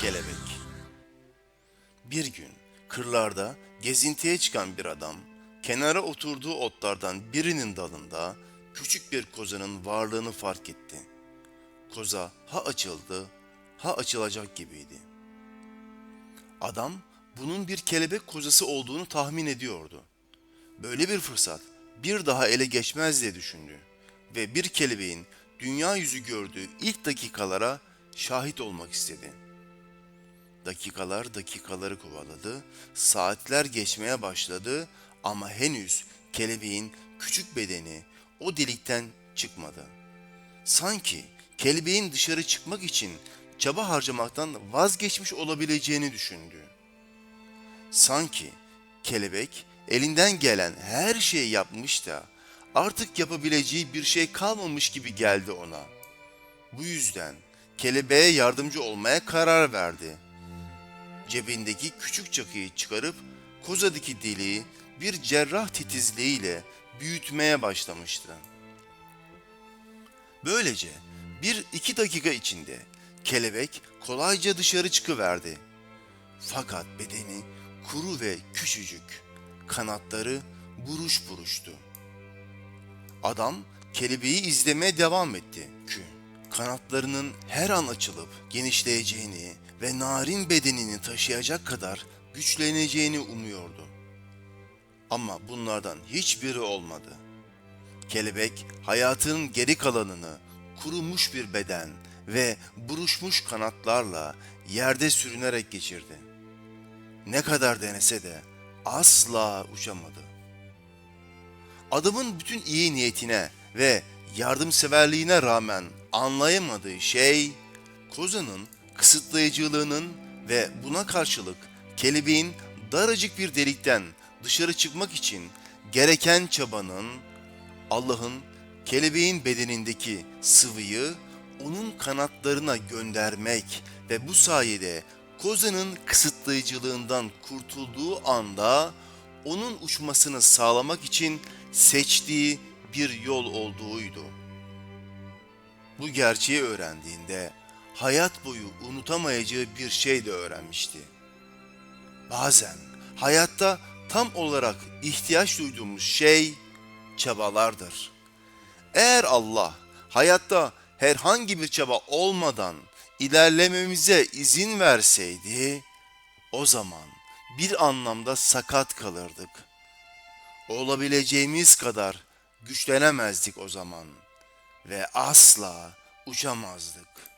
Kelebek Bir gün kırlarda gezintiye çıkan bir adam kenara oturduğu otlardan birinin dalında küçük bir kozanın varlığını fark etti. Koza ha açıldı ha açılacak gibiydi. Adam bunun bir kelebek kozası olduğunu tahmin ediyordu. Böyle bir fırsat bir daha ele geçmez diye düşündü ve bir kelebeğin dünya yüzü gördüğü ilk dakikalara şahit olmak istedi. Dakikalar dakikaları kovaladı, saatler geçmeye başladı ama henüz kelebeğin küçük bedeni o delikten çıkmadı. Sanki kelebeğin dışarı çıkmak için çaba harcamaktan vazgeçmiş olabileceğini düşündü. Sanki kelebek elinden gelen her şeyi yapmış da artık yapabileceği bir şey kalmamış gibi geldi ona. Bu yüzden kelebeğe yardımcı olmaya karar verdi. Cebindeki küçük çakıyı çıkarıp kozadaki deliği bir cerrah titizliğiyle büyütmeye başlamıştı. Böylece bir iki dakika içinde kelebek kolayca dışarı çıkıverdi. Fakat bedeni kuru ve küçücük, kanatları buruş buruştu. Adam kelebeği izlemeye devam etti ki kanatlarının her an açılıp genişleyeceğini ve narin bedenini taşıyacak kadar güçleneceğini umuyordu. Ama bunlardan hiçbiri olmadı. Kelebek hayatının geri kalanını kurumuş bir beden ve buruşmuş kanatlarla yerde sürünerek geçirdi. Ne kadar denese de asla uçamadı. Adamın bütün iyi niyetine ve yardımseverliğine rağmen anlayamadığı şey kozanın kısıtlayıcılığının ve buna karşılık kelebeğin daracık bir delikten dışarı çıkmak için gereken çabanın Allah'ın kelebeğin bedenindeki sıvıyı onun kanatlarına göndermek ve bu sayede kozanın kısıtlayıcılığından kurtulduğu anda onun uçmasını sağlamak için seçtiği bir yol olduğuydu. Bu gerçeği öğrendiğinde hayat boyu unutamayacağı bir şey de öğrenmişti. Bazen hayatta tam olarak ihtiyaç duyduğumuz şey çabalardır. Eğer Allah hayatta herhangi bir çaba olmadan ilerlememize izin verseydi, o zaman bir anlamda sakat kalırdık. Olabileceğimiz kadar güçlenemezdik o zaman ve asla uçamazdık.